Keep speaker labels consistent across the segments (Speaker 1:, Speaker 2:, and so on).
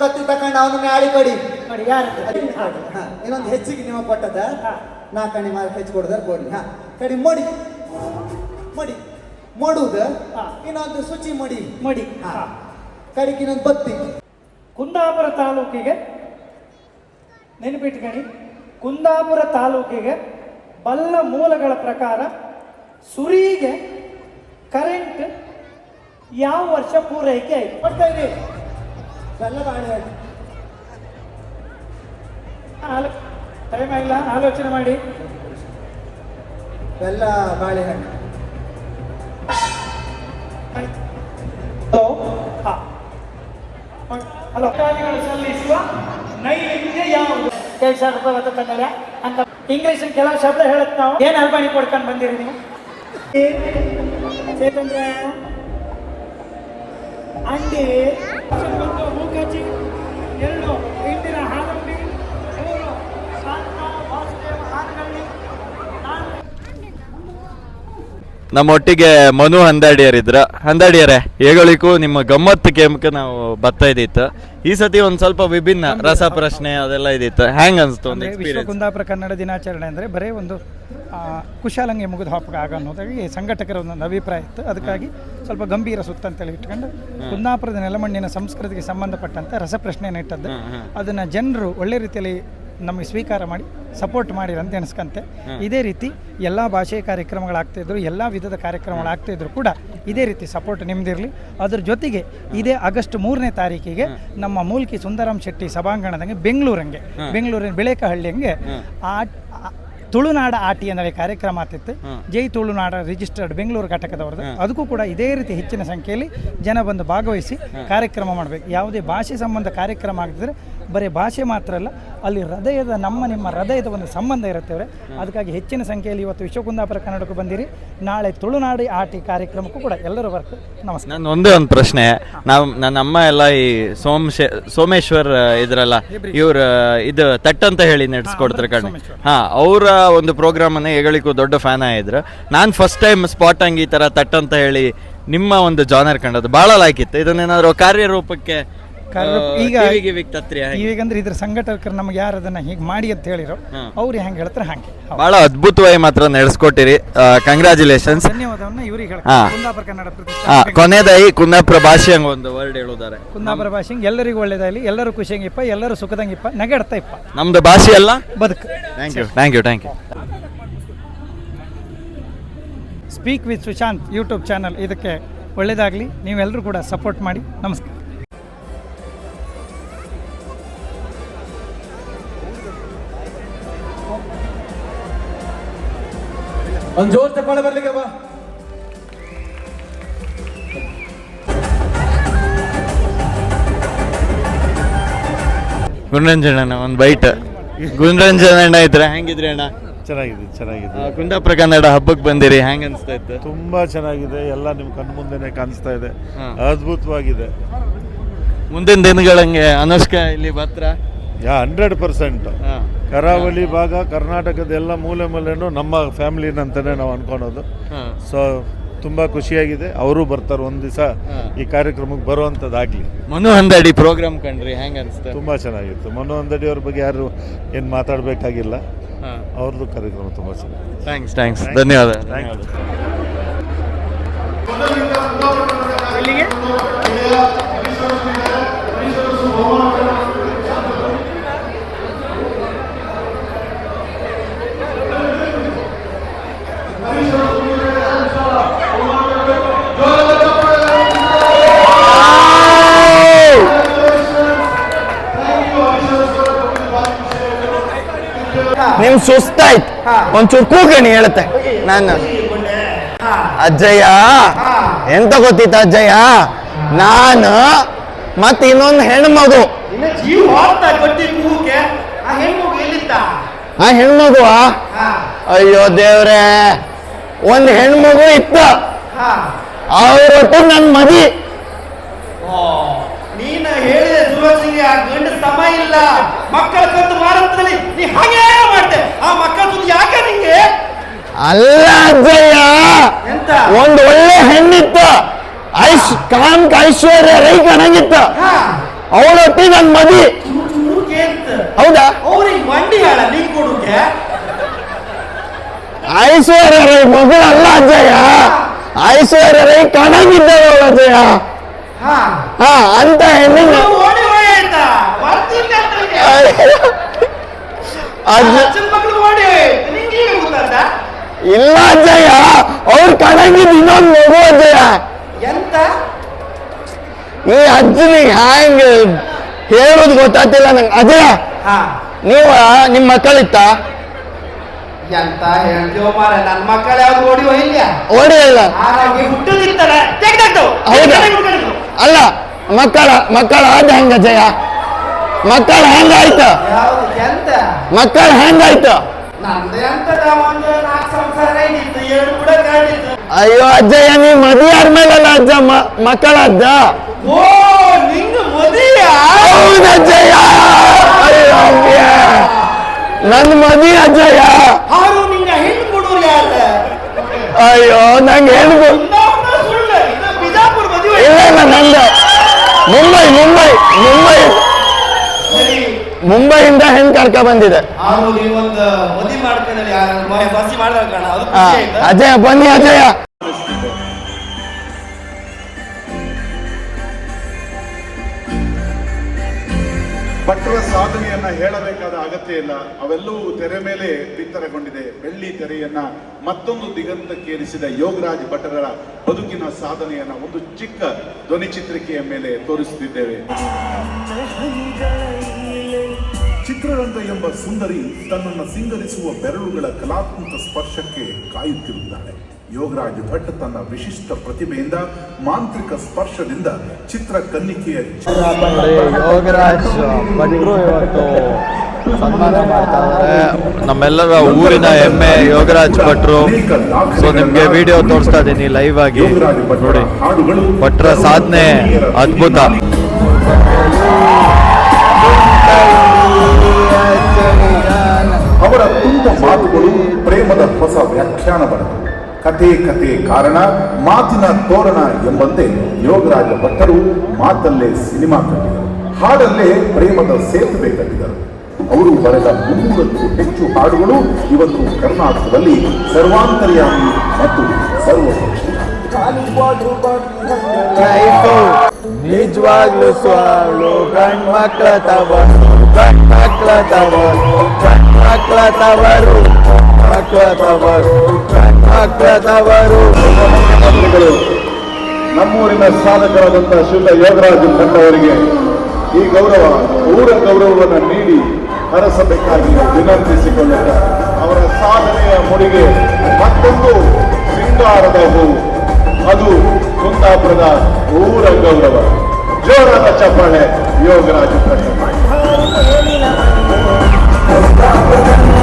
Speaker 1: ಕತ್ತಿ ತಕೊಂಡು ಅವನು ಮ್ಯಾಳಿ ಕೊಡಿ. ಇನ್ನೊಂದು ಹೆಚ್ಚಿಗೆ ನೀವು ಕೊಟ್ಟದ
Speaker 2: ನಾ
Speaker 1: ಕಣಿ ಮಾರ್ಕ್ ಹೆಚ್ಚು ಕೊಡದಾರ ಕೊಡಿ. ಹಾ ಕಡಿ ಮಡಿ. ಮಡಿ. ಮಡುದ
Speaker 2: ಹಾ.
Speaker 1: ಇನ್ನೊಂದು ಶುಚಿ ಮಡಿ.
Speaker 2: ಮಡಿ.
Speaker 1: ಕಡಿಗೆ ಇನ್ನೊಂದು ಬತ್ತಿ.
Speaker 2: ಕುಂದಾಪುರ ತಾಲೂಕಿಗೆ ನೆನಪಿಟ್ಕಣಿ. ಕುಂದಾಪುರ ತಾಲೂಕಿಗೆ ಬಲ್ಲ ಮೂಲಗಳ ಪ್ರಕಾರ ಸುರಿಗೆ ಕರೆಂಟ್ ಯಾವ ವರ್ಷ ಪೂರೈಕೆ ಆಯ್ತು? ಕೊಡ್ತಾ ಇರಿ.
Speaker 1: ಬೆಲ್ಲ ಬಾಳೆ
Speaker 2: ಆಲೋ ಟೈಮ್ ಆಗಿಲ್ಲ ಆಲೋಚನೆ ಮಾಡಿ
Speaker 1: ಬೆಲ್ಲ ಬಾಳೆಹಣ್ಣು
Speaker 2: ಹಲೋ ಹಾಂ ಹಲೋ ಸಲ್ಲಿಸುವ ನೈವೇದ್ಯ ಯಾವುದು ಎರಡು ಸಾವಿರ ರೂಪಾಯಿ ಬರ್ತದೆ ಮೇಲೆ ಅಂತ ಇಂಗ್ಲೀಷ್ ಕೆಲವು ಶಬ್ದ ಹೇಳುತ್ತೆ ನಾವು ಏನು ಅಲ್ಬಾಣಿ ಕೊಡ್ಕೊಂಡು ಬಂದಿರಿ ನೀವು ಚೇತಂದ್ರ ಅಂಡಿ ಮೂಕಜ್ಜಿ ಎರಡು ಇಂದಿನ ಹಾಲಂಬಿ ಮೂರು ಶಾಂತ ವಾಸುದೇವ ಹಾನಗಳ್ಳಿ ನಾಲ್ಕು
Speaker 3: ನಮ್ಮೊಟ್ಟಿಗೆ ಮನು ಹಂದಾಡಿಯರಿದ್ರ. ಹಂದಾಡಿಯರೇ ಹೇಗಳಿಗೂ ನಿಮ್ಮ ಗಮ್ಮತ್ತು ಕೇಮಕ್ಕೆ ನಾವು ಬರ್ತಾ ಇದ್ದಿತ್ತು. ಈ ಸತಿ ಒಂದು ಸ್ವಲ್ಪ ವಿಭಿನ್ನ ರಸ ಪ್ರಶ್ನೆ ಅದೆಲ್ಲ ಇದ್ದಿತ್ತು ಹ್ಯಾಂಗ್ ಅನ್ಸ್ತು ಒಂದು
Speaker 4: ಅಂದರೆ ವಿಶ್ವ
Speaker 3: ಎಕ್ಸ್ಪೀರಿಯನ್ಸ್
Speaker 4: ಕುಂದಾಪುರ ಕನ್ನಡ ದಿನಾಚರಣೆ ಅಂದರೆ ಬರೀ ಒಂದು ಆ, ಕುಶಾಲಂಗೆ ಮುಗಿದು ಹಾಪಕ ಆಗ ಅನ್ನೋದಾಗಿ ಸಂಘಟಕರ ಒಂದೊಂದು ಅಭಿಪ್ರಾಯ ಇತ್ತು. ಅದಕ್ಕಾಗಿ ಸ್ವಲ್ಪ ಗಂಭೀರ ಸುತ್ತ ಅಂತೇಳಿ ಇಟ್ಕೊಂಡು ಕುಂದಾಪುರದ ನೆಲಮಣ್ಣಿನ ಸಂಸ್ಕೃತಿಗೆ ಸಂಬಂಧಪಟ್ಟಂತೆ ರಸಪ್ರಶ್ನೆಯನ್ನು ಇಟ್ಟದ್ದು. ಅದನ್ನ ಜನರು ಒಳ್ಳೆ ರೀತಿಯಲ್ಲಿ ನಮಗೆ ಸ್ವೀಕಾರ ಮಾಡಿ ಸಪೋರ್ಟ್ ಮಾಡಿರ ಅಂತ ಎನಿಸ್ಕಂತೆ ಇದೇ ರೀತಿ ಎಲ್ಲ ಭಾಷೆಯ ಕಾರ್ಯಕ್ರಮಗಳಾಗ್ತಾಯಿದ್ರು ಎಲ್ಲ ವಿಧದ ಕಾರ್ಯಕ್ರಮಗಳಾಗ್ತಾಯಿದ್ರು ಕೂಡ ಇದೇ ರೀತಿ ಸಪೋರ್ಟ್ ನಿಮ್ಮದಿರಲಿ ಅದ್ರ ಜೊತೆಗೆ ಇದೇ ಆಗಸ್ಟ್ ಮೂರನೇ ತಾರೀಕಿಗೆ ನಮ್ಮ ಮೂಲ್ಕಿ ಸುಂದರಾಮ್ ಶೆಟ್ಟಿ ಸಭಾಂಗಣದಂಗೆ ಬೆಂಗಳೂರಂಗೆ ಬೆಂಗಳೂರಿನ ಬಿಳೇಕಹಳ್ಳಿಯಂಗೆ ಆ ಆ- ತುಳುನಾಡ ಆಟಿ ಅಂದರೆ ಕಾರ್ಯಕ್ರಮ ಆಗ್ತಿತ್ತು. ಜೈ ತುಳುನಾಡ ರಿಜಿಸ್ಟರ್ಡ್ ಬೆಂಗಳೂರು ಘಟಕದವ್ರದ್ದು. ಅದಕ್ಕೂ ಕೂಡ ಇದೇ ರೀತಿ ಹೆಚ್ಚಿನ ಸಂಖ್ಯೆಯಲ್ಲಿ ಜನ ಬಂದು ಭಾಗವಹಿಸಿ ಕಾರ್ಯಕ್ರಮ ಮಾಡಬೇಕು. ಯಾವುದೇ ಭಾಷೆ ಸಂಬಂಧ ಕಾರ್ಯಕ್ರಮ ಆಗಿದ್ರೆ ಬರೀ ಭಾಷೆ ಮಾತ್ರ ಅಲ್ಲ ಅಲ್ಲಿ ಹೃದಯದ ನಮ್ಮ ನಿಮ್ಮ ಹೃದಯದ ಒಂದು ಸಂಬಂಧ ಇರುತ್ತೇವೆ ಅದಕ್ಕಾಗಿ ಹೆಚ್ಚಿನ ಸಂಖ್ಯೆಯಲ್ಲಿ ಇವತ್ತು ವಿಶ್ವಕುಂದಾಪುರ ಕನ್ನಡಕ್ಕೂ ಬಂದಿರಿ. ನಾಳೆ ತುಳುನಾಡಿ ಆಟಿ ಕಾರ್ಯಕ್ರಮಕ್ಕೂ ಕೂಡ ಎಲ್ಲರೂ ಬರ್ತು ನಮಸ್ಕಾರ.
Speaker 3: ನಾನು ಒಂದೇ ಒಂದು ಪ್ರಶ್ನೆ. ನಾವು ನನ್ನ ಅಮ್ಮ ಎಲ್ಲ ಈ ಸೋಮಶೇ ಸೋಮೇಶ್ವರ್ ಇದ್ರಲ್ಲ ಇವ್ರ ಇದು ತಟ್ ಅಂತ ಹೇಳಿ ನಡೆಸ್ಕೊಡ್ತಾರೆ ಕಣ್ಣು ಹಾ ಅವರ ಒಂದು ಪ್ರೋಗ್ರಾಮ್ ಅನ್ನ ಹೆಗಳಿಗೂ ದೊಡ್ಡ ಫ್ಯಾನ್ ಆಗಿದ್ರು. ನಾನು ಫಸ್ಟ್ ಟೈಮ್ ಸ್ಪಾಟ್ ಹಂಗೆ ಈ ತರ ತಟ್ ಅಂತ ಹೇಳಿ ನಿಮ್ಮ ಒಂದು ಜಾನರ್ ಕಂಡದ್ದು. ಬಹಳ ಲೈಕ್ ಇತ್ತು. ಇದನ್ನೇನಾದ್ರು ಕಾರ್ಯರೂಪಕ್ಕೆ
Speaker 4: ಕಾರ್ಯ- ಈಗ ಈಗಂದ್ರೆ ಇದ್ರ ಸಂಘಟಕರು ನಮ್ಗೆ ಯಾರು ಅದನ್ನ ಹೀಗೆ ಮಾಡಿ ಅಂತ ಹೇಳಿರೋ ಅವ್ರು ಹೆಂಗೆ ಹೇಳ್ತಾರೆ ಹಾಗೆ.
Speaker 3: ಬಹಳ ಅದ್ಭುತವಾಗಿ ಮಾತ್ರ ನಡೆಸ್ಕೊಟ್ಟಿರಿ ಕಂಗ್ರ್ಯಾಚುಲೇಷನ್ಸ್
Speaker 4: ಧನ್ಯವಾದವನ್ನ ಇವ್ರಿಗೆ ಕುಂದಾಪುರ ಕನ್ನಡ ಪ್ರತಿಷ್ಠಾನ
Speaker 3: ಕೊನೆದಾಗಿ ಕುಂದಾಪುರ ಭಾಷೆ ಹಂಗ ಒಂದು ವರ್ಡ್ ಹೇಳುತ್ತಾರೆ
Speaker 4: ಕುಂದಾಪುರ ಭಾಷೆ ಎಲ್ಲರಿಗೂ ಒಳ್ಳೇದಾಗಲಿ ಎಲ್ಲರೂ ಖುಷಿಯಂಗಿಪ್ಪ ಎಲ್ಲರೂ ಸುಖದಂಗಿಪ್ಪ ನಗೆಡ್ತಾ ಇಪ್ಪ.
Speaker 3: ನಮ್ದು ಭಾಷೆ ಎಲ್ಲ
Speaker 4: ಬದುಕು.
Speaker 3: Thank you thank you thank you
Speaker 4: speak with Sushant YouTube channel ಇದಕ್ಕೆ ಒಳ್ಳೇದಾಗಲಿ. ನೀವೆಲ್ಲರೂ ಕೂಡ ಸಪೋರ್ಟ್ ಮಾಡಿ. ನಮಸ್ಕಾರ.
Speaker 1: ಒಂದು ಜೋರ್ ಚಪ್ಪಾಳೆ ಬರ್ಲಿಕ್ಕೆ ಬಾ.
Speaker 3: ಗುಂಡ್ರಂಜನ ಅಣ್ಣ ಒಂದು ಬೈಟ್ ಗುಂಡ್ರಂಜನ ಅಣ್ಣ ಇದ್ರೆ ಹೆಂಗಿದ್ರಿ ಅಣ್ಣ?
Speaker 5: ಚೆನ್ನಾಗಿದೆ ಚೆನ್ನಾಗಿದೆ.
Speaker 3: ಕುಂದಾಪುರ ಕನ್ನಡ ಹಬ್ಬಕ್ಕೆ ಬಂದಿರಿ ಹ್ಯಾಂಗ್ ಅನಿಸ್ತಾ ಇತ್ತು?
Speaker 5: ತುಂಬಾ ಚೆನ್ನಾಗಿದೆ ಎಲ್ಲ ನಿಮ್ ಕಣ್ ಮುಂದೆನೆ ಕಾಣಿಸ್ತಾ ಇದೆ. ಅದ್ಭುತವಾಗಿದೆ.
Speaker 3: ಮುಂದಿನ ದಿನಗಳಂಗೆ ಅನುಷ್ಕಾ ಇಲ್ಲಿ ಬತ್ರ
Speaker 5: ಯಾ ಹಂಡ್ರೆಡ್ ಪರ್ಸೆಂಟ್
Speaker 3: ಹಾ.
Speaker 5: ಕರಾವಳಿ ಭಾಗ ಕರ್ನಾಟಕದ ಎಲ್ಲ ಮೂಲೆ ಮೂಲೆನೂ ನಮ್ಮ ಫ್ಯಾಮಿಲಿನಂತಾನೆ ನಾವು ಅನ್ಕೊಳೋದು. ಸೊ ತುಂಬಾ ಖುಷಿಯಾಗಿದೆ. ಅವರು ಬರ್ತಾರೆ ಒಂದ್ ದಿವಸ ಈ ಕಾರ್ಯಕ್ರಮಕ್ಕೆ ಬರುವಂತದಾಗ್ಲಿ
Speaker 3: ಮನು ಹಂದಡಿ ಪ್ರೋಗ್ರಾಮ್ ಕಂಡ್ರಿ ಹೆಂಗ್ ಅನ್ಸುತ್ತೆ?
Speaker 5: ತುಂಬಾ ಚೆನ್ನಾಗಿತ್ತು. ಮನು ಅಂದಡಿ ಅವ್ರ ಬಗ್ಗೆ ಯಾರು ಏನು ಮಾತಾಡಬೇಕಾಗಿಲ್ಲ. ಅವ್ರದ್ದು ಕಾರ್ಯಕ್ರಮ ತುಂಬಾ ಚೆನ್ನಾಗಿದೆ
Speaker 3: ಥ್ಯಾಂಕ್ಸ್ ಥ್ಯಾಂಕ್ಸ್ ಧನ್ಯವಾದ.
Speaker 6: ನಿಮ್ ಸುಸ್ತಾಯ್ತು. ಒಂಚೂರು ಕೂಗಣಿ ಹೇಳುತ್ತೆ. ನಾನು. ಅಜ್ಜಯ್ಯ ಎಂತ ಗೊತ್ತಿತ್ತ ಅಜ್ಜಯ್ಯ? ನಾನು ಮತ್ ಇನ್ನೊಂದು ಹೆಣ್ಮಗು.
Speaker 7: ಆ ಹೆಣ್ಮಗು
Speaker 6: ಅಯ್ಯೋ ದೇವ್ರೆ ಒಂದ್ ಹೆಣ್ಮಗು ಇತ್ತ. ಅವ್ರೊಟ್ಟು ನನ್ ಮದಿ.
Speaker 7: ನೀನ ಹೇಳಿದ ಆ ಗಂಡ ಸಮ ಇಲ್ಲ. ಮಕ್ಕಳ ಕಂದು ಮಾರಂತದಲ್ಲಿ ನೀ ಹಾಗೆ ಮಾಡ್ತೆ ಆ ಮಕ್ಕಳ ಸುದ್ದಿ ಯಾಕೆ ನಿಂಗೆ
Speaker 6: ಅಲ್ಲ ಅಜ್ಜಯ್ಯ ಒಂದು ಒಳ್ಳೆ ಹೆಣ್ಣಿತ್ತು. ಐಶ್ ಕಾಂಕ್ ಐಶ್ವರ್ಯ ರೈ ಕಣಂಗಿತ್ತು ಅವಳೊಟ್ಟಿ ನನ್ನ ಮದಿ ಹೌದಾ ಐಶ್ವರ್ಯ ರೈ ಮಗಳಲ್ಲ ಅಜ್ಜಯ್ಯ ಐಶ್ವರ್ಯ ರೈ ಕಣಗಿದ್ದವಳು ಅಜ್ಜಯ್ಯ
Speaker 7: ಹಾ.
Speaker 6: ಹಾ ಅಂತ ಹೆಣ್ಣಿನ. ಅಜ್ಜ
Speaker 7: ಅಜ್ಜನ್ ಮಗಳು ಓಡಿ ಹೋಯ್ತು ನಿಂಗೆ ಈಗ ಗೊತ್ತಾದ
Speaker 6: ಇಲ್ಲ ಜಯ ಅವ್ರ ಕಣಗಿದ್ ಇನ್ನೊಂದು ಮಗು ಜಯ
Speaker 7: ಎಂತ?
Speaker 6: ಈ ಅಜ್ಜನಿಗೆ ಹ್ಯಾಂಗ ಹೇಳೋದು ಗೊತ್ತಾಗ್ತಿಲ್ಲ ನಂಗೆ. ಅಜಯ
Speaker 7: ಹಾ.
Speaker 6: ನೀವ ನಿಮ್ಮ ಮಕ್ಕಳಿತ್ತ?
Speaker 7: ಎಂತ ಹೇಳ್ತೀವೋ ಮಾರ ನನ್ನ ಮಕ್ಕಳು ಯಾವ್ದು ಓಡಿ
Speaker 6: ಓಡಿ ಅಲ್ಲ
Speaker 7: ಆರಾಗಿ ಹುಟ್ಟದಿತ್ತಲ್ಲ? ತೆಗ್ದಾಕ್ತು
Speaker 6: ಹೌದಾ? ಅಲ್ಲ ಮಕ್ಕಳ ಮಕ್ಕಳ ಆದ ಹೆಂಗ ಜಯ ಮಕ್ಕಳ ಹೆಂಗಾಯ್ತ
Speaker 7: ಯಾವ್ದು ಎಂತ?
Speaker 6: ಮಕ್ಕಳ ಹೆಂಗಾಯ್ತ
Speaker 7: ನಂದೇ ಅಂತ ಒಂದು ನಾಲ್ಕು ಸಂಸಾರ ಇದ್ದಿತ್ತು ಎರಡು ಕೂಡ ಕಾಡಿತ್ತು
Speaker 6: ಅಯ್ಯೋ ಅಜ್ಜಯ್ಯ ನೀ ಮದುವೆ ಆದ್ಮೇಲಲ್ಲ ಅಜ್ಜ ಮ- ಮಕ್ಕಳ ಅಜ್ಜ
Speaker 7: ಓ ನಿಂಗ ಮದುವೆಯ
Speaker 6: ಹೌದು ಅಜ್ಜಯ್ಯ ಅಯ್ಯೋ ಅಯ್ಯ. ನನ್ ಮದುವೆ ಅಜ್ಜಯ್ಯ
Speaker 7: ಹಾರು ನಿಂಗ ಹೆಣ್ಣು ಕೊಡೋರು ಯಾರ
Speaker 6: ಅಯ್ಯೋ ನಂಗೆ ಹೇಳ್ಬೋ
Speaker 7: ಇನ್ನೊಬ್ಬ ಸುಳ್ಳು ಇದು ಬಿಜಾಪುರ ಮದುವೆ
Speaker 6: ಇಲ್ಲ ಇಲ್ಲ ನಂದು ಮುಂಬೈ ಮುಂಬೈ ಮುಂಬೈ
Speaker 7: ಸರಿ
Speaker 6: ಮುಂಬೈಯಿಂದ ಹೆಂಗ್ ಕರ್ಕ ಬಂದಿದೆ? ಅಜಯ ಬನ್ನಿ ಅಜಯ.
Speaker 8: ಭಟ್ರ ಸಾಧನೆಯನ್ನ ಹೇಳಬೇಕಾದ ಅಗತ್ಯ ಇಲ್ಲ. ಅವೆಲ್ಲವೂ ತೆರೆ ಮೇಲೆ ಬಿತ್ತರಗೊಂಡಿದೆ. ಬೆಳ್ಳಿ ತೆರೆಯನ್ನ ಮತ್ತೊಂದು ದಿಗಂತಕ್ಕೇರಿಸಿದ ಯೋಗರಾಜ್ ಭಟ್ರರ ಬದುಕಿನ ಸಾಧನೆಯನ್ನ ಒಂದು ಚಿಕ್ಕ ಧ್ವನಿ ಚಿತ್ರಿಕೆಯ ಮೇಲೆ ತೋರಿಸುತ್ತಿದ್ದೇವೆ. ಚಿತ್ರರಂಗ ಎಂಬ ಸುಂದರಿ ತನ್ನನ್ನು ಸಿಂಗರಿಸುವ ಬೆರಳುಗಳ ಕಲಾತ್ಮಕ ಸ್ಪರ್ಶಕ್ಕೆ ಕಾಯುತ್ತಿರುತ್ತಾಳೆ. ಯೋಗರಾಜ್ ಭಟ್ ತನ್ನ ವಿಶಿಷ್ಟ ಪ್ರತಿಭೆಯಿಂದ ಮಾಂತ್ರಿಕ ಸ್ಪರ್ಶದಿಂದ ಚಿತ್ರ ಕನ್ನಿಕೆಯ
Speaker 3: ಯೋಗರಾಜ್ ಸನ್ಮಾನ ಮಾಡ್ತಾ ಇದ್ದಾರೆ. ನಮ್ಮೆಲ್ಲರ ಊರಿನ ಹೆಮ್ಮೆ ಯೋಗರಾಜ್ ಭಟ್ರು. ಸೊ ನಿಮ್ಗೆ ವಿಡಿಯೋ ತೋರಿಸ್ತಾ ಇದ್ದೀನಿ ಲೈವ್ ಆಗಿ.
Speaker 8: ಯೋಗರಾಜ್ ಭಟ್ರ
Speaker 3: ನೋಡಿ ಭಟ್ರ ಸಾಧನೆ ಅದ್ಭುತ.
Speaker 8: ಅವರ ತುಂಬ ಮಾತುಗಳು ಪ್ರೇಮದ ಹೊಸ ವ್ಯಾಖ್ಯಾನ ಬರೆದು, ಕಥೆ ಕಥೆ ಕಾರಣ, ಮಾತಿನ ತೋರಣ ಎಂಬಂತೆ ಯೋಗರಾಜ ಭಟ್ಟರು ಮಾತಲ್ಲೇ ಸಿನಿಮಾ ಕಟ್ಟಿದರು. ಹಾಡಲ್ಲೇ ಪ್ರೇಮದ ಸೇತುವೆ ಕಟ್ಟಿದರು. ಅವರು ಬರೆದ ಮುನ್ನೂರಕ್ಕೂ ಹೆಚ್ಚು ಹಾಡುಗಳು ಇವತ್ತು ಕರ್ನಾಟಕದಲ್ಲಿ ಸರ್ವಾಂತರ್ಯಾಮಿ ಮತ್ತು ಸರ್ವಪಕ್ಷ
Speaker 3: ಸ್ವಾಳು ಗಂಡ್ಮಕ್ಳ ತವರು ಮಕ್ಕಳ ತವರು ಮಕ್ಕಳ ತವರು
Speaker 8: ನಮ್ಮೂರಿನ ಸಾಧಕರಾದಂಥ ಶಿಲ್ಲ ಯೋಗರಾಜ್ ಭಟ್ ಅವರಿಗೆ ಈ ಗೌರವ ಊರ ಗೌರವವನ್ನು ನೀಡಿ ಹರಸಬೇಕಾಗಿ ವಿನಂತಿಸಿಕೊಳ್ಳುತ್ತಾರೆ ಅವರ ಸಾಧನೆಯ ಮುಡಿಗೆ ಮತ್ತೊಂದು ಸಿಂಗಾರದ ಹೂವು ಅದು ಕುಂದಾಪುರದ ಊರ ಗೌರವ. ಜೋರಾದ ಚಪ್ಪಾಳೆ ಯೋಗರಾಜ್ ಭಟ್.
Speaker 9: Let's go.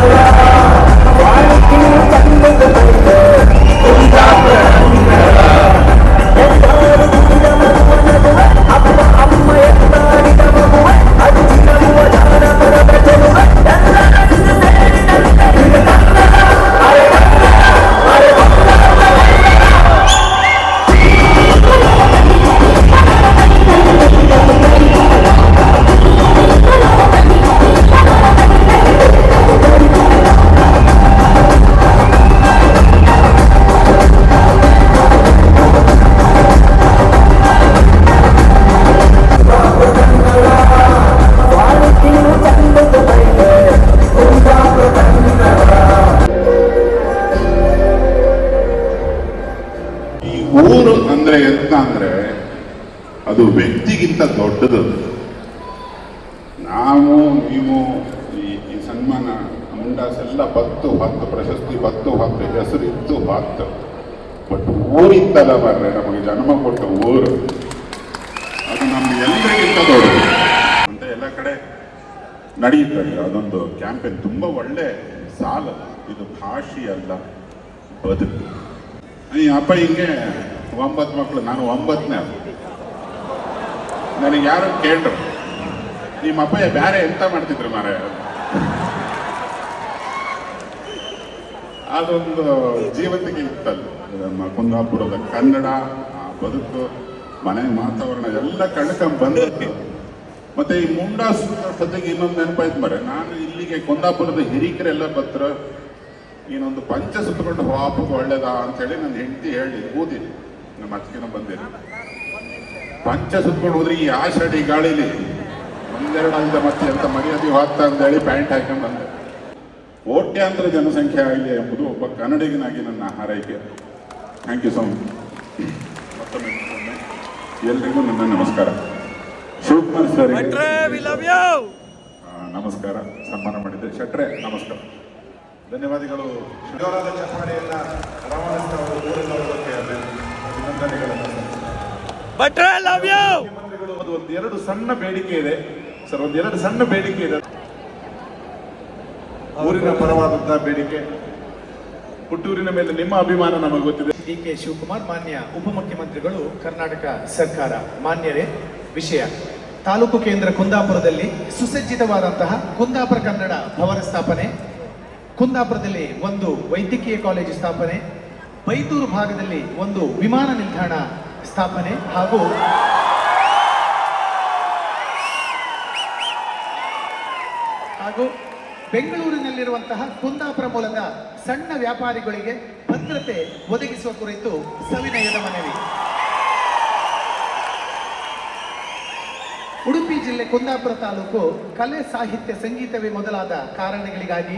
Speaker 9: ಬರ್ರೆ ನಮಗೆ ಜನ್ಮ ಕೊಟ್ಟ ಊರು. ಅದು ನಮ್ಗೆ ಎಲ್ಲರಿಗಿಂತ ದೊಡ್ಡದು. ಅಂತ ಎಲ್ಲ ಕಡೆ ನಡೆಯುತ್ತದೆ. ಅದೊಂದು ಕ್ಯಾಂಪೇನ್ ತುಂಬ ಒಳ್ಳೆ ಸಾಲ. ಇದು ಭಾಷೆ ಅಲ್ಲ, ಬದುಕು. ಈ ಅಪ್ಪ ಹಿಂಗೆ ಒಂಬತ್ತು ಮಕ್ಕಳು ನಾನು ಒಂಬತ್ತನೇ ನನಗೆ ಯಾರು ಕೇಳ್ರು. ನಿಮ್ಮ ಅಪ್ಪಯ್ಯ ಬೇರೆ ಎಂತ ಮಾಡ್ತಿದ್ರು ಮಾರ ಅದೊಂದು ಜೀವಂತಿಕೆ ಇತ್ತಲ್ಲ. ಕುಂದಾಪುರದ ಕನ್ನಡ ಬದುಕು, ಮನೆ, ವಾತಾವರಣ ಎಲ್ಲ ಕಳ್ಕೊಂಡ್ ಬಂದದ್ದು ಮತ್ತೆ ಈ ಮುಂಡಾಸ್ ಸದ್ಯಕ್ಕೆ ಇನ್ನೊಂದು ನೆನಪಾಯ್ತು ಮರೆ ನಾನು ಇಲ್ಲಿಗೆ ಕುಂದಾಪುರದ ಹಿರಿಕರೆಲ್ಲ ಬತ್ರ ಇನ್ನೊಂದು ಪಂಚ ಸುತ್ತಕೊಂಡು ವಾಪಕ್ಕೆ ಒಳ್ಳೇದಾ ಅಂತೇಳಿ ನನ್ನ ಹೆಂಡತಿ ಹೇಳಿ ಓದಿನಿ ನಮ್ಮ ಅತ್ತಿಗೆನ ಬಂದಿರಿ ಪಂಚ ಸುತ್ಕೊಂಡು ಹೋದ್ರೆ ಈ ಆಷಾಢಿ ಗಾಳಿಲಿ ಒಂದೆರಡು ಅಂತ ಮತ್ತೆ ಅಂತ ಮರ್ಯಾದೆ ಹೋಗ್ತಾ ಅಂತೇಳಿ ಪ್ಯಾಂಟ್ ಹಾಕೊಂಡು ಬಂದೆ. ಕೋಟ್ಯಾಂತರ ಜನಸಂಖ್ಯೆ ಆಗಲಿ ಎಂಬುದು ಒಬ್ಬ ಕನ್ನಡಿಗನಾಗಿ ನನ್ನ ಹಾರೈಕೆ. ಥ್ಯಾಂಕ್ ಯು ಸೊ ಮಚ್ ಮತ್ತೊಮ್ಮೆ ಎಲ್ರಿಗೂ ನನ್ನ ನಮಸ್ಕಾರ. ಶಿವಕುಮಾರ್ ಸರ್ ನಮಸ್ಕಾರ. ಸನ್ಮಾನ ಮಾಡಿದ್ದೆ. ಶಟ್ರೆ ನಮಸ್ಕಾರ.
Speaker 10: ಧನ್ಯವಾದಗಳು. ಶಿವರಾದ ಚಪ್ಪಾಳೆಯನ್ನ ರವಾನಿಸ್ತಾ ಅವರು ಊರಿನವರಕ್ಕೆ ಅಭಿನಂದನೆಗಳನ್ನು ಮುಖ್ಯಮಂತ್ರಿಗಳು ಅದು ಒಂದೆರಡು ಸಣ್ಣ ಬೇಡಿಕೆ ಇದೆ. ಸರ್ ಒಂದೆರಡು ಸಣ್ಣ ಬೇಡಿಕೆ ಇದೆ. ಊರಿನ ಪರವಾದಂತಹ ಬೇಡಿಕೆ. ಹುಟ್ಟೂರಿನ ಮೇಲೆ ನಿಮ್ಮ ಅಭಿಮಾನ ನಮಗೆ ಗೊತ್ತಿದೆ.
Speaker 11: ಡಿ ಕೆ ಶಿವಕುಮಾರ್, ಮಾನ್ಯ ಉಪಮುಖ್ಯಮಂತ್ರಿಗಳು, ಕರ್ನಾಟಕ ಸರ್ಕಾರ. ಮಾನ್ಯರೇ, ವಿಷಯ. ತಾಲೂಕು ಕೇಂದ್ರ ಕುಂದಾಪುರದಲ್ಲಿ ಸುಸಜ್ಜಿತವಾದಂತಹ ಕುಂದಾಪುರ ಕನ್ನಡ ಭವನ ಸ್ಥಾಪನೆ, ಕುಂದಾಪುರದಲ್ಲಿ ಒಂದು ವೈದ್ಯಕೀಯ ಕಾಲೇಜು ಸ್ಥಾಪನೆ, ಬೈತೂರು ಭಾಗದಲ್ಲಿ ಒಂದು ವಿಮಾನ ನಿಲ್ದಾಣ ಸ್ಥಾಪನೆ ಹಾಗೂ ಹಾಗೂ ಬೆಂಗಳೂರಿನಲ್ಲಿರುವಂತಹ ಕುಂದಾಪುರ ಮೂಲದ ಸಣ್ಣ ವ್ಯಾಪಾರಿಗಳಿಗೆ ಭದ್ರತೆ ಒದಗಿಸುವ ಕುರಿತು ಸವಿನಯದ ಮನವಿ. ಉಡುಪಿ ಜಿಲ್ಲೆ ಕುಂದಾಪುರ ತಾಲೂಕು ಕಲೆ, ಸಾಹಿತ್ಯ, ಸಂಗೀತವೇ ಮೊದಲಾದ ಕಾರಣಗಳಿಗಾಗಿ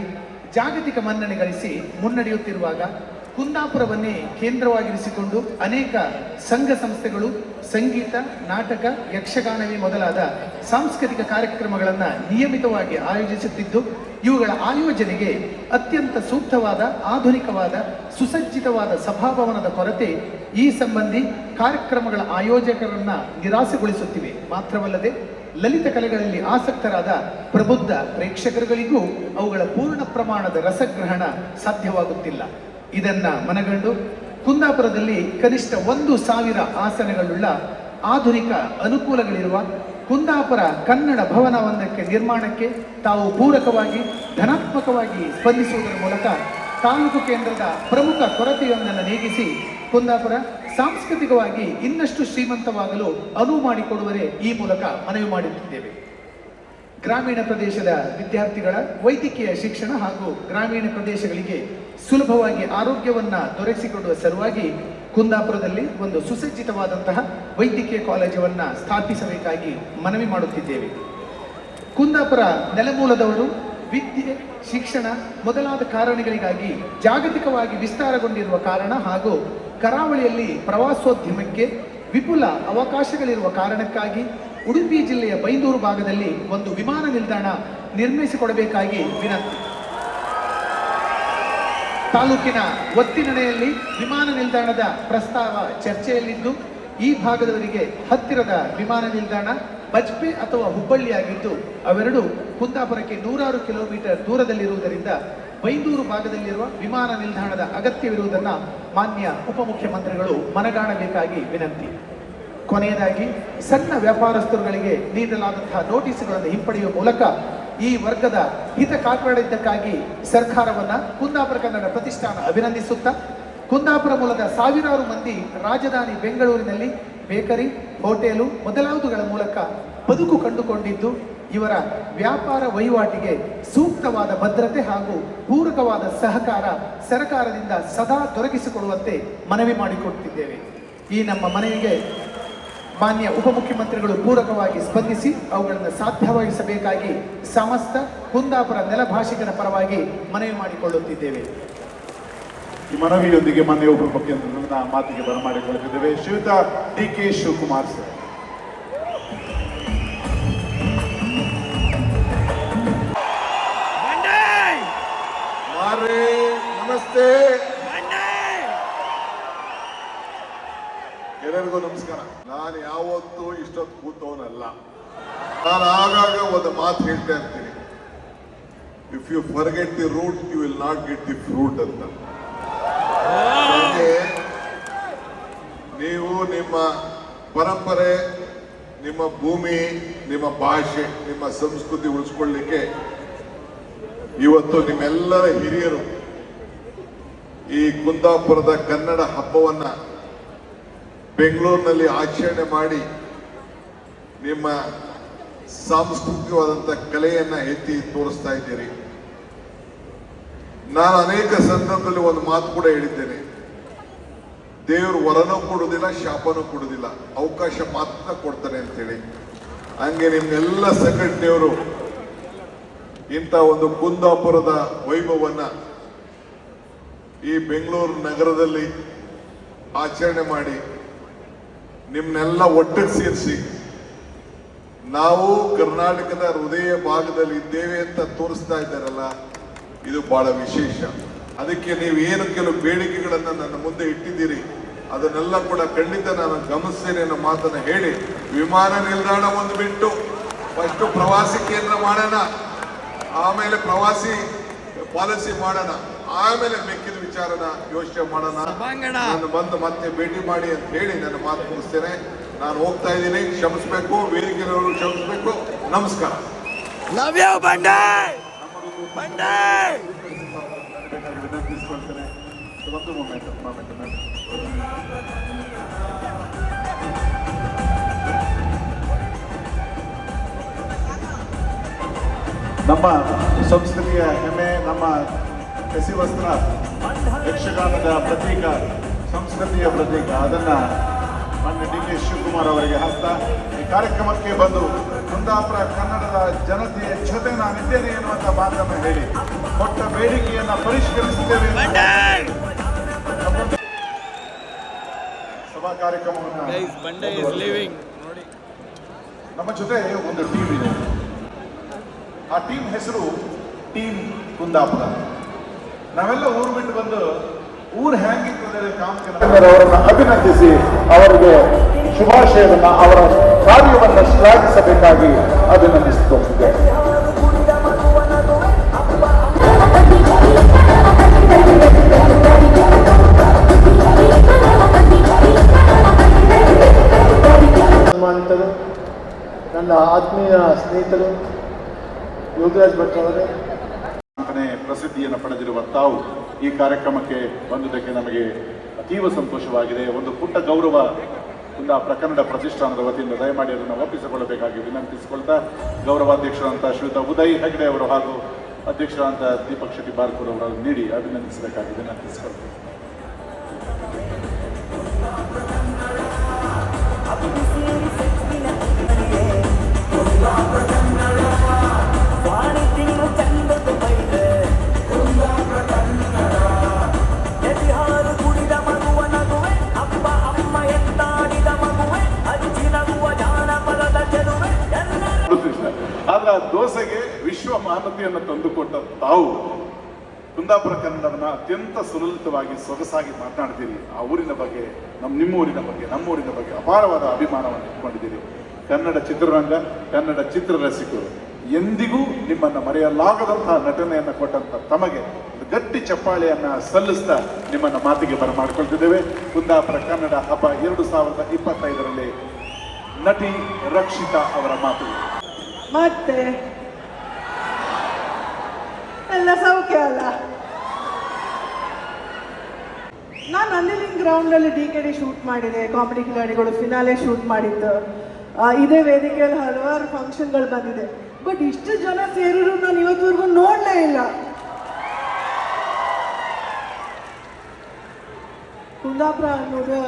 Speaker 11: ಜಾಗತಿಕ ಮನ್ನಣೆ ಗಳಿಸಿ ಮುನ್ನಡೆಯುತ್ತಿರುವಾಗ ಕುಂದಾಪುರವನ್ನೇ ಕೇಂದ್ರವಾಗಿರಿಸಿಕೊಂಡು ಅನೇಕ ಸಂಘ ಸಂಸ್ಥೆಗಳು, ಸಂಗೀತ, ನಾಟಕ, ಯಕ್ಷಗಾನವೇ ಮೊದಲಾದ ಸಾಂಸ್ಕೃತಿಕ ಕಾರ್ಯಕ್ರಮಗಳನ್ನು ನಿಯಮಿತವಾಗಿ ಆಯೋಜಿಸುತ್ತಿದ್ದು ಇವುಗಳ ಆಯೋಜನೆಗೆ ಅತ್ಯಂತ ಸೂಕ್ತವಾದ, ಆಧುನಿಕವಾದ, ಸುಸಜ್ಜಿತವಾದ ಸಭಾಭವನದ ಕೊರತೆ ಈ ಸಂಬಂಧಿ ಕಾರ್ಯಕ್ರಮಗಳ ಆಯೋಜಕರನ್ನ ನಿರಾಸೆಗೊಳಿಸುತ್ತಿವೆ. ಮಾತ್ರವಲ್ಲದೆ, ಲಲಿತ ಕಲೆಗಳಲ್ಲಿ ಆಸಕ್ತರಾದ ಪ್ರಬುದ್ಧ ಪ್ರೇಕ್ಷಕರುಗಳಿಗೂ ಅವುಗಳ ಪೂರ್ಣ ಪ್ರಮಾಣದ ರಸಗ್ರಹಣ ಸಾಧ್ಯವಾಗುತ್ತಿಲ್ಲ. ಇದನ್ನು ಮನಗಂಡು ಕುಂದಾಪುರದಲ್ಲಿ ಕನಿಷ್ಠ ಒಂದು ಸಾವಿರ ಆಸನಗಳುಳ್ಳ ಆಧುನಿಕ ಅನುಕೂಲಗಳಿರುವ ಕುಂದಾಪುರ ಕನ್ನಡ ಭವನವೊಂದಕ್ಕೆ ನಿರ್ಮಾಣಕ್ಕೆ ತಾವು ಪೂರಕವಾಗಿ, ಧನಾತ್ಮಕವಾಗಿ ಸ್ಪಂದಿಸುವುದರ ಮೂಲಕ ತಾಲೂಕು ಕೇಂದ್ರದ ಪ್ರಮುಖ ಕೊರತೆಯೊಂದನ್ನು ನೀಗಿಸಿ ಕುಂದಾಪುರ ಸಾಂಸ್ಕೃತಿಕವಾಗಿ ಇನ್ನಷ್ಟು ಶ್ರೀಮಂತವಾಗಲು ಅನುವು ಮಾಡಿಕೊಡುವರೆ ಈ ಮೂಲಕ ಮನವಿ ಮಾಡುತ್ತಿದ್ದೇವೆ ಗ್ರಾಮೀಣ ಪ್ರದೇಶದ ವಿದ್ಯಾರ್ಥಿಗಳ ವೈದ್ಯಕೀಯ ಶಿಕ್ಷಣ ಹಾಗೂ ಗ್ರಾಮೀಣ ಪ್ರದೇಶಗಳಿಗೆ ಸುಲಭವಾಗಿ ಆರೋಗ್ಯವನ್ನು ದೊರಕಿಸಿಕೊಡುವ ಸಲುವಾಗಿ ಕುಂದಾಪುರದಲ್ಲಿ ಒಂದು ಸುಸಜ್ಜಿತವಾದಂತಹ ವೈದ್ಯಕೀಯ ಕಾಲೇಜವನ್ನ ಸ್ಥಾಪಿಸಬೇಕಾಗಿ ಮನವಿ ಮಾಡುತ್ತಿದ್ದೇವೆ. ಕುಂದಾಪುರ ನೆಲಮೂಲದವರು ವಿದ್ಯೆ, ಶಿಕ್ಷಣ ಮೊದಲಾದ ಕಾರಣಗಳಿಗಾಗಿ ಜಾಗತಿಕವಾಗಿ ವಿಸ್ತಾರಗೊಂಡಿರುವ ಕಾರಣ ಹಾಗೂ ಕರಾವಳಿಯಲ್ಲಿ ಪ್ರವಾಸೋದ್ಯಮಕ್ಕೆ ವಿಪುಲ ಅವಕಾಶಗಳಿರುವ ಕಾರಣಕ್ಕಾಗಿ ಉಡುಪಿ ಜಿಲ್ಲೆಯ ಬೈಂದೂರು ಭಾಗದಲ್ಲಿ ಒಂದು ವಿಮಾನ ನಿಲ್ದಾಣ ನಿರ್ಮಿಸಿಕೊಡಬೇಕಾಗಿ ವಿನಂತಿ. ತಾಲೂಕಿನ ಒತ್ತಿನಡೆಯಲ್ಲಿ ವಿಮಾನ ನಿಲ್ದಾಣದ ಪ್ರಸ್ತಾವ ಚರ್ಚೆಯಲ್ಲಿದ್ದು ಈ ಭಾಗದವರಿಗೆ ಹತ್ತಿರದ ವಿಮಾನ ನಿಲ್ದಾಣ, ಬಜ್ಪೆ ಅಥವಾ ಹುಬ್ಬಳ್ಳಿಯಾಗಿದ್ದು ಅವೆರಡು ಕುಂದಾಪುರಕ್ಕೆ ನೂರಾರು ಕಿಲೋಮೀಟರ್ ದೂರದಲ್ಲಿರುವುದರಿಂದ ಬೈಂದೂರು ಭಾಗದಲ್ಲಿರುವ ವಿಮಾನ ನಿಲ್ದಾಣದ ಅಗತ್ಯವಿರುವುದನ್ನು ಮಾನ್ಯ ಉಪಮುಖ್ಯಮಂತ್ರಿಗಳು ಮನಗಾಣಬೇಕಾಗಿ ವಿನಂತಿ. ಕೊನೆಯದಾಗಿ, ಸಣ್ಣ ವ್ಯಾಪಾರಸ್ಥರುಗಳಿಗೆ ನೀಡಲಾದಂತಹ ನೋಟಿಸ್ಗಳನ್ನು ಹಿಂಪಡೆಯುವ ಮೂಲಕ ಈ ವರ್ಗದ ಹಿತ ಕಾಪಾಡಿದ್ದಕ್ಕಾಗಿ ಸರ್ಕಾರವನ್ನ ಕುಂದಾಪುರ ಕನ್ನಡ ಪ್ರತಿಷ್ಠಾನ ಅಭಿನಂದಿಸುತ್ತಾ ಕುಂದಾಪುರ ಮೂಲದ ಸಾವಿರಾರು ಮಂದಿ ರಾಜಧಾನಿ ಬೆಂಗಳೂರಿನಲ್ಲಿ ಬೇಕರಿ, ಹೋಟೆಲು ಮೊದಲಾದವುಗಳ ಮೂಲಕ ಬದುಕು ಕಂಡುಕೊಂಡಿದ್ದು, ಇವರ ವ್ಯಾಪಾರ ವಹಿವಾಟಿಗೆ ಸೂಕ್ತವಾದ ಭದ್ರತೆ ಹಾಗೂ ಪೂರಕವಾದ ಸಹಕಾರ ಸರ್ಕಾರದಿಂದ ಸದಾ ದೊರಕಿಸಿಕೊಡುವಂತೆ ಮನವಿ ಮಾಡಿಕೊಡುತ್ತಿದ್ದೇವೆ ಈ ನಮ್ಮ ಮನವಿಗೆ ಮಾನ್ಯ ಉಪಮುಖ್ಯಮಂತ್ರಿಗಳು ಪೂರಕವಾಗಿ ಸ್ಪಂದಿಸಿ ಅವುಗಳನ್ನು ಸಾಧ್ಯವಾಗಿಸಬೇಕಾಗಿ ಸಮಸ್ತ ಕುಂದಾಪುರ ನೆಲಭಾಷಿಕರ ಪರವಾಗಿ ಮನವಿ ಮಾಡಿಕೊಳ್ಳುತ್ತಿದ್ದೇವೆ.
Speaker 10: ಈ ಮನವಿಯೊಂದಿಗೆ ಮಾನ್ಯ ನನ್ನ ಮಾತಿಗೆ ಬರಮಾಡಿಕೊಳ್ಳುತ್ತಿದ್ದೇವೆ. ಶ್ರೀಯುತ ಡಿ ಕೆ ಶಿವಕುಮಾರ್ ಸರ್.
Speaker 12: ನಮಸ್ತೆ.
Speaker 10: ಎಲ್ಲರಿಗೂ ನಮಸ್ಕಾರ. ನಾನು ಯಾವತ್ತೂ ಇಷ್ಟೊತ್ತು ಕೂತವನಲ್ಲ. ನಾನು ಆಗಾಗ ಒಂದು ಮಾತು ಹೇಳ್ತಾ ಇರ್ತೀನಿ. If you forget the root you will not get the fruit ಅಂತ. ನೀವು ನಿಮ್ಮ ಪರಂಪರೆ, ನಿಮ್ಮ ಭೂಮಿ, ನಿಮ್ಮ ಭಾಷೆ, ನಿಮ್ಮ ಸಂಸ್ಕೃತಿ ಉಳಿಸ್ಕೊಳ್ಳಿಕ್ಕೆ ಇವತ್ತು ನಿಮ್ಮೆಲ್ಲರ ಹಿರಿಯರು ಈ ಕುಂದಾಪುರದ ಕನ್ನಡ ಹಬ್ಬವನ್ನ ಬೆಂಗಳೂರಿನಲ್ಲಿ ಆಚರಣೆ ಮಾಡಿ ನಿಮ್ಮ
Speaker 13: ಸಾಂಸ್ಕೃತಿಕವಾದಂಥ ಕಲೆಯನ್ನ ಎತ್ತಿ ತೋರಿಸ್ತಾ ಇದ್ದೀರಿ. ನಾನು ಅನೇಕ ಸಂದರ್ಭದಲ್ಲಿ ಒಂದು ಮಾತು ಕೂಡ ಹೇಳಿದ್ದೇನೆ. ದೇವರು ವರನೂ ಕೊಡುವುದಿಲ್ಲ, ಶಾಪನೂ ಕೊಡುವುದಿಲ್ಲ. ಅವಕಾಶ ಮಾತ್ರ ಕೊಡ್ತಾನೆ ಅಂತೇಳಿ. ಹಂಗೆ ನಿಮ್ಗೆಲ್ಲ ದೇವರು ಇಂಥ ಒಂದು ಕುಂದಾಪುರದ ವೈಭವನ್ನ ಈ ಬೆಂಗಳೂರು ನಗರದಲ್ಲಿ ಆಚರಣೆ ಮಾಡಿ ನಿಮ್ಮನ್ನೆಲ್ಲ ಒಟ್ಟಿಗೆ ಸೇರಿಸಿ ನಾವು ಕರ್ನಾಟಕದ ಹೃದಯ ಭಾಗದಲ್ಲಿ ಇದ್ದೇವೆ ಅಂತ ತೋರಿಸ್ತಾ ಇದ್ದಾರಲ್ಲ ಇದು ಬಹಳ ವಿಶೇಷ. ಅದಕ್ಕೆ ನೀವು ಏನು ಕೆಲವು ಬೇಡಿಕೆಗಳನ್ನು ನನ್ನ ಮುಂದೆ ಇಟ್ಟಿದ್ದೀರಿ ಅದನ್ನೆಲ್ಲ ಕೂಡ ಖಂಡಿತ ನಾನು ಗಮನಿಸ್ತೇನೆ ಅನ್ನೋ ಮಾತನ್ನ ಹೇಳಿ ವಿಮಾನ ನಿಲ್ದಾಣ ಒಂದು ಬಿಟ್ಟು ಫಸ್ಟ್ ಪ್ರವಾಸಿ ಕೇಂದ್ರ ಮಾಡೋಣ ಆಮೇಲೆ ಪ್ರವಾಸಿ ಪಾಲಿಸಿ ಮಾಡೋಣ ಆಮೇಲೆ ಮಿಕ್ಕಿದ ವಿಚಾರನ ಯೋಚನೆ ಮಾಡೋಣ. ನಾನು ಬಂದು ಮತ್ತೆ ಭೇಟಿ ಮಾಡಿ ಅಂತ ಹೇಳಿ ನನ್ನ ಮಾತು ಮುಗಿಸ್ತೇನೆ. ನಾನು ಹೋಗ್ತಾ ಇದ್ದೀನಿ ಕ್ಷಮಿಸ್ಬೇಕು ವೇದಿಕೆಯವರು ಕ್ಷಮಿಸ್ಬೇಕು. ನಮಸ್ಕಾರ. ವಿನಂತಿಸ್ಕೊಳ್ತೇನೆ ಒಂದು ಮೊಮೆಂಟ್ ನಮ್ಮ ಸಂಸ್ಕೃತಿಯ ಹೆಮ್ಮೆ, ನಮ್ಮ ಕಸಿವಸ್ತ್ರ ಯಕ್ಷಗಾನದ ಪ್ರತೀಕ, ಸಂಸ್ಕೃತಿಯ ಪ್ರತೀಕ. ಅದನ್ನು ಮಾನ್ಯ ಡಿ ಕೆ ಶಿವಕುಮಾರ್ ಅವರಿಗೆ ಹಸ್ತ ಕಾರ್ಯಕ್ರಮಕ್ಕೆ ಬಂದು ಕುಂದಾಪುರ ಕನ್ನಡದ ಜನತೆಯ ಜೊತೆ ನಾನಿದ್ದೇನೆ ಎನ್ನುವಂಥ ಮಾತನ್ನು ಹೇಳಿ ಕೊಟ್ಟ ಬೇಡಿಕೆಯನ್ನು ಪರಿಷ್ಕರಿಸುತ್ತೇವೆ ಸಭಾ ಕಾರ್ಯಕ್ರಮವನ್ನು ನಮ್ಮ ಜೊತೆ ಒಂದು ಟೀಮ್ ಇದೆ. ಆ ಟೀಮ್ ಹೆಸರು ಟೀಮ್ ಕುಂದಾಪುರ. ನಾವೆಲ್ಲ ಊರು ಬಿಟ್ಟು ಬಂದು ಊರು ಹ್ಯಾಂಗಿರ್ತದೆ ಅವರನ್ನು ಅಭಿನಂದಿಸಿ ಅವರಿಗೆ ಶುಭಾಶಯವನ್ನು ಅವರ ಕಾರ್ಯವನ್ನು ಶ್ಲಾಘಿಸಬೇಕಾಗಿ
Speaker 14: ಸನ್ಮಾನಿತರು ನನ್ನ ಆತ್ಮೀಯ ಸ್ನೇಹಿತರು ಯೋಗರಾಜ್ ಭಟ್ ಅವರೇ.
Speaker 13: ಪ್ರಸಿದ್ಧಿಯನ್ನು ಪಡೆದಿರುವ ತಾವು ಈ ಕಾರ್ಯಕ್ರಮಕ್ಕೆ ಬಂದುದಕ್ಕೆ ನಮಗೆ ಅತೀವ ಸಂತೋಷವಾಗಿದೆ. ಒಂದು ಪುಟ್ಟ ಗೌರವ ಕುಂದಾಪುರ ಪ್ರಕರಣದ ಪ್ರತಿಷ್ಠಾನದ ವತಿಯಿಂದ ದಯಮಾಡಿ ಅದನ್ನು ಒಪ್ಪಿಸಿಕೊಳ್ಳಬೇಕಾಗಿ ವಿನಂತಿಸಿಕೊಳ್ತಾ ಗೌರವಾಧ್ಯಕ್ಷರಂತ ಶ್ರೀಯುತ ಉದಯ್ ಹೆಗ್ಡೆ ಅವರು ಹಾಗೂ ಅಧ್ಯಕ್ಷರಂತ ದೀಪಕ್ ಶೆಟ್ಟಿ ಬಾರ್ಕೂರ್ ಅವರನ್ನು ನೀಡಿ ಅಭಿನಂದಿಸಬೇಕಾಗಿ ವಿನಂತಿಸಿಕೊಳ್ತೇವೆ ಆದ್ರೆ ಆ ದೋಸೆಗೆ ವಿಶ್ವ ಮಾನತೆಯನ್ನು ತಂದುಕೊಟ್ಟ ತಾವು ಕುಂದಾಪುರ ಕನ್ನಡವನ್ನ ಅತ್ಯಂತ ಸುಲಲಿತವಾಗಿ ಸೊಗಸಾಗಿ ಮಾತನಾಡ್ತೀರಿ ಆ ಊರಿನ ಬಗ್ಗೆ ನಮ್ಮ ನಿಮ್ಮ ಊರಿನ ಬಗ್ಗೆ ನಮ್ಮ ಊರಿನ ಬಗ್ಗೆ ಅಪಾರವಾದ ಅಭಿಮಾನವನ್ನು ಇಟ್ಕೊಂಡಿದ್ದೀರಿ. ಕನ್ನಡ ಚಿತ್ರರಂಗ, ಕನ್ನಡ ಚಿತ್ರರಸಿಕರು ಎಂದಿಗೂ ನಿಮ್ಮನ್ನು ಮರೆಯಲಾಗದಂತಹ ನಟನೆಯನ್ನು ಕೊಟ್ಟಂತ ತಮಗೆ ಗಟ್ಟಿ ಚಪ್ಪಾಳೆಯನ್ನ ಸಲ್ಲಿಸ್ತಾ ನಿಮ್ಮನ್ನು ಮಾತಿಗೆ ಬರಮಾಡಿಕೊಳ್ತಿದ್ದೇವೆ ಕುಂದಾಪುರ ಕನ್ನಡ ಹಬ್ಬ ಎರಡು ಸಾವಿರದ ಇಪ್ಪತ್ತೈದರಲ್ಲಿ ನಟಿ ರಕ್ಷಿತಾ ಅವರ ಮಾತು.
Speaker 15: ಮತ್ತೆ? ಎಲ್ಲ ಸೌಖ್ಯ ಅಲ್ಲ ನಾನು ನಂದಿಲಿಂಗ್ ಗ್ರೌಂಡಲ್ಲಿ ಡಿ ಕೆ ಡಿ ಶೂಟ್ ಮಾಡಿದೆ ಕಾಮಿಡಿ ಕಿಲಾಡಿಗಳು ಫಿನಾಲೆ ಶೂಟ್ ಮಾಡಿದ್ದು. ಇದೇ ವೇದಿಕೆಯಲ್ಲಿ ಹಲವಾರು ಫಂಕ್ಷನ್ಗಳು ಬಂದಿದೆ. ಬಟ್ ಇಷ್ಟು ಜನ ಸೇರಿದ್ರು ನಾನು ಇವತ್ತವರೆಗೂ ನೋಡಲೇ ಇಲ್ಲ. ಕುಂದಾಪುರ ಅನ್ನೋದು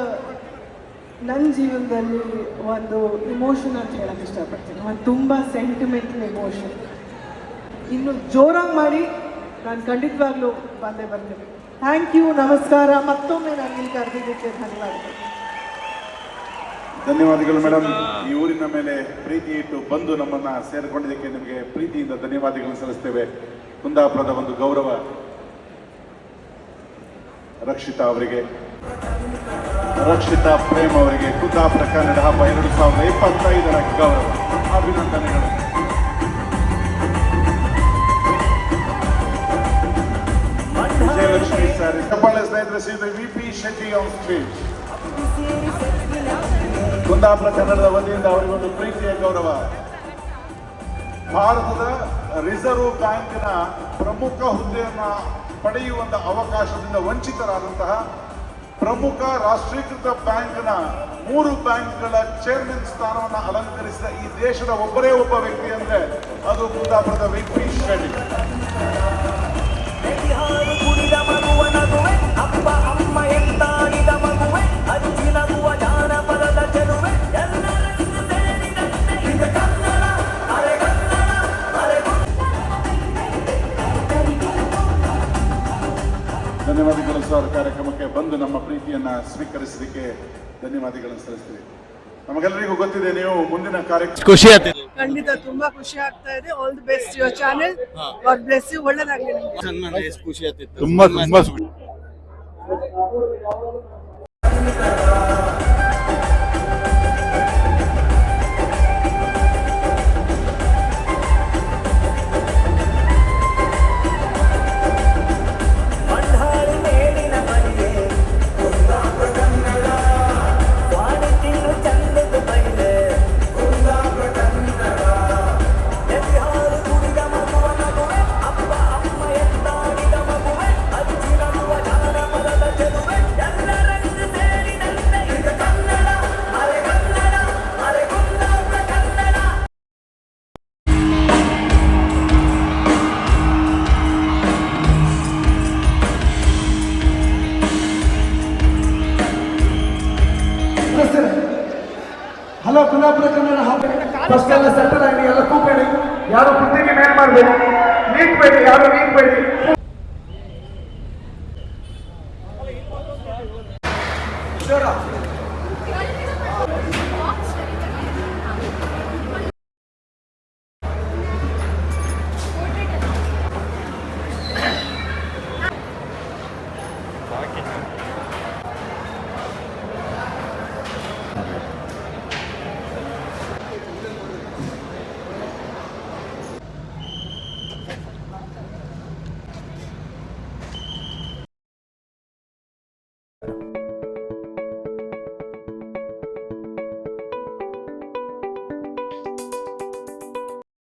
Speaker 15: ನನ್ನ ಜೀವನದಲ್ಲಿ ಒಂದು ಇಮೋಷನ್ ಅಂತ ಹೇಳಕ್ಕೆ ಇಷ್ಟಪಡ್ತೀನಿ. ಒಂದು ತುಂಬ ಸೆಂಟಿಮೆಂಟಲ್ ಇಮೋಷನ್ ಇನ್ನು ಜೋರಾಗಿ ಮಾಡಿ ನಾನು ಖಂಡಿತವಾಗ್ಲೂ ಬಂದೇ ಬರ್ತೀನಿ. ಥ್ಯಾಂಕ್ ಯು ನಮಸ್ಕಾರ. ಮತ್ತೊಮ್ಮೆ ನಾನು ಇಲ್ಲಿ ಕರೆದಿದ್ದಕ್ಕೆ ಧನ್ಯವಾದಗಳು.
Speaker 13: ಧನ್ಯವಾದಗಳು ಮೇಡಮ್ ಈ ಊರಿನ ಮೇಲೆ ಪ್ರೀತಿ ಇಟ್ಟು ಬಂದು ನಮ್ಮನ್ನ ಸೇರಿಕೊಂಡಿದ್ದಕ್ಕೆ ನಿಮಗೆ ಪ್ರೀತಿಯಿಂದ ಧನ್ಯವಾದಗಳನ್ನು ಸಲ್ಲಿಸ್ತೇವೆ. ಕುಂದಾಪುರದ ಒಂದು ಗೌರವ ರಕ್ಷಿತಾ ಅವರಿಗೆ. ರಕ್ಷಿತಾ ಪ್ರೇಮ್ ಅವರಿಗೆ ಕುಂದಾಪುರ ಕನ್ನಡ ಹಬ್ಬ ಎರಡು ಸಾವಿರದ ಇಪ್ಪತ್ತೈದರ ಗೌರವ. ಅಭಿನಂದನೆಗಳು. ವಿಜಯಲಕ್ಷ್ಮಿ ಸರ್ ಚಪ್ಪಾಳೆ ಸ್ನೇಹಿತರೆ, Shri V P Shetty on street Kundapura ಕನ್ನಡದ ವತಿಯಿಂದ ಅವರಿಗೊಂದು ಪ್ರೀತಿಯ ಗೌರವ. ಭಾರತದ ರಿಸರ್ವ್ ಬ್ಯಾಂಕಿನ ಪ್ರಮುಖ ಹುದ್ದೆಯನ್ನ ಪಡೆಯುವಂತ ಅವಕಾಶದಿಂದ ವಂಚಿತರಾದಂತಹ ಪ್ರಮುಖ ರಾಷ್ಟ್ರೀಕೃತ ಬ್ಯಾಂಕ್ನ ಮೂರು ಬ್ಯಾಂಕ್ಗಳ ಚೇರ್ಮನ್ ಸ್ಥಾನವನ್ನು ಅಲಂಕರಿಸಿದ ಈ ದೇಶದ ಒಬ್ಬರೇ ಒಬ್ಬ ವ್ಯಕ್ತಿ ಅಂದ್ರೆ ಅದು ಕುಂದಾಪುರದ ಅಪ್ಪ ಶೆಟ್ಟಿ ಧನ್ಯವಾದಗಳು ಸ್ವೀಕರಿಸಲಿಕ್ಕೆ ಧನ್ಯವಾದಗಳನ್ನು ಸಲ್ಲಿಸ್ತೀವಿ ನಮಗೆಲ್ಲರಿಗೂ ಗೊತ್ತಿದೆ ನೀವು ಮುಂದಿನ ಕಾರ್ಯಕ್ರಮ
Speaker 3: ಖುಷಿ ಆಗ್ತಿದೆ
Speaker 15: ಖಂಡಿತ ತುಂಬಾ ಖುಷಿ ಆಗ್ತಾ ಇದೆ all the best your channel God bless you ಒಳ್ಳೆದಾಗಲಿ ನಿಮ್ಗೆ.
Speaker 3: ಸನ್ಮಾನ ಎಷ್ಟು ಖುಷಿ ಆಗ್ತಿತ್ತು
Speaker 16: ತುಂಬಾ ತುಂಬಾ